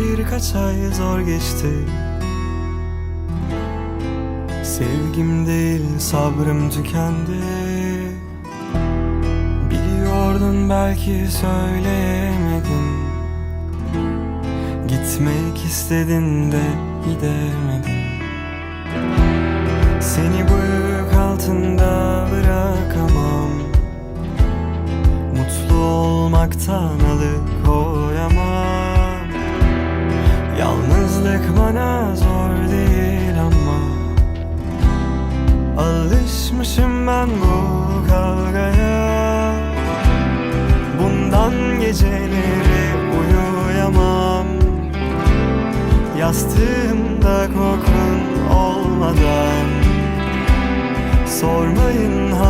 birkaç ay zor geçti. Sevgim değil sabrım tükendi. Biliyordun belki söyleyemedin Gitmek istedin de gidemedin Seni bu Alışmışım ben bu kavgaya. Bundan geceleri uyuyamam. Yastığımda kokun olmadan. Sormayın halimi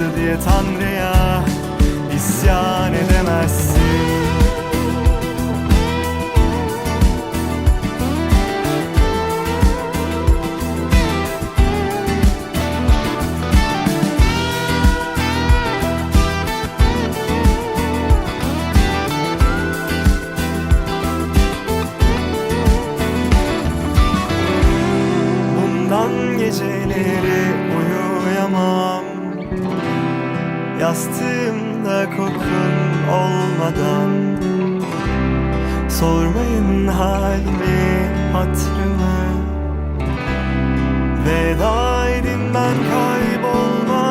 Olmadı diye Tanrı'ya isyan edemezsin. Geceleri uyuyamam Yastığımda kokun olmadan Sormayın halimi hatırımı Veda edin ben kaybolmadan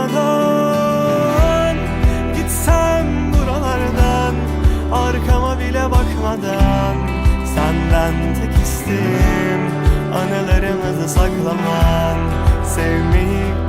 Gitsem buralardan Arkama bile bakmadan Senden tek isteğim Anılarımızı saklaman Sevmeyi